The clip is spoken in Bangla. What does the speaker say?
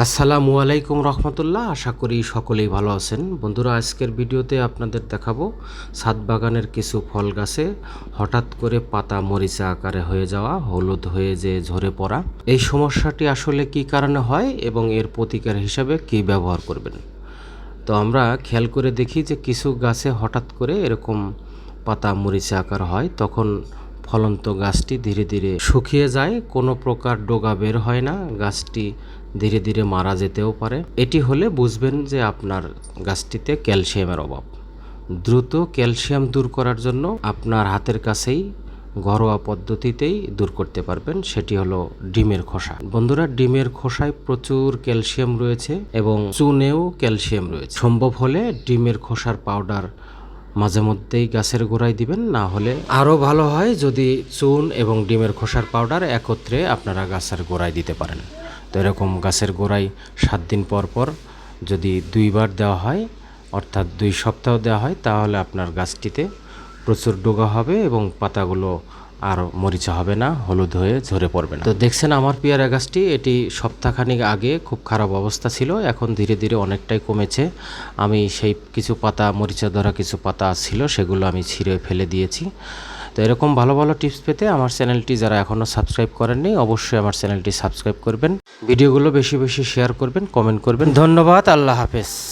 আসসালামু আলাইকুম রহমতুল্লাহ, আশা করি সকলেই ভালো আছেন। বন্ধুরা, আজকের ভিডিওতে আপনাদের দেখাবো ছাদ বাগানের কিছু ফল গাছে হঠাৎ করে পাতা মরিচা আকারে হয়ে যাওয়া, হলুদ হয়ে যে ঝরে পড়া। এই সমস্যাটি আসলে কি কারণে হয় এবং এর প্রতিকার হিসাবে কি ব্যবহার করবেন? তো আমরা খেয়াল করে দেখি যে কিছু গাছে হঠাৎ করে এরকম পাতা মরিচা আকার হয়, তখন ফলন্ত গাছটি ধীরে ধীরে শুকিয়ে যায়, কোনো প্রকার ডোগা বের হয় না, গাছটি ধীরে ধীরে মারা যেতেও পারে। এটি হলে বুঝবেন যে আপনার গাছটিতে ক্যালসিয়ামের অভাব। দ্রুত ক্যালসিয়াম দূর করার জন্য আপনার হাতের কাছেই ঘরোয়া পদ্ধতিতেই দূর করতে পারবেন, সেটি হলো ডিমের খোসা। বন্ধুরা, ডিমের খোসায় প্রচুর ক্যালসিয়াম রয়েছে এবং চুনেও ক্যালসিয়াম রয়েছে। সম্ভব হলে ডিমের খোসার পাউডার মাঝে মধ্যেই গাছের গোড়ায় দিবেন, না হলে আরও ভালো হয় যদি চুন এবং ডিমের খোসার পাউডার একত্রে আপনারা গাছের গোড়ায় দিতে পারেন। তো এরকম গাছের গোড়ায় সাত দিন পর পর যদি দুইবার দেওয়া হয়, অর্থাৎ দুই সপ্তাহ দেওয়া হয়, তাহলে আপনার গাছটিতে প্রচুর ডোগা হবে এবং পাতাগুলো আর মরিচা হবে না, হলুদ হয়ে ঝরে পড়বে না। তো দেখছেন আমার পেয়ারা গাছটি এটি সপ্তাহখানিক আগে খুব খারাপ অবস্থা ছিল, এখন ধীরে ধীরে অনেকটাই কমেছে। আমি সেই কিছু পাতা, মরিচা ধরা কিছু পাতা ছিল, সেগুলো আমি ছিঁড়ে ফেলে দিয়েছি। তো এরকম ভালো ভালো টিপস পেতে আমার চ্যানেলটি যারা এখনও সাবস্ক্রাইব করেননি, অবশ্যই আমার চ্যানেলটি সাবস্ক্রাইব করবেন। ভিডিওগুলো বেশি বেশি শেয়ার করবেন, কমেন্ট করবেন। ধন্যবাদ, আল্লাহ হাফেজ।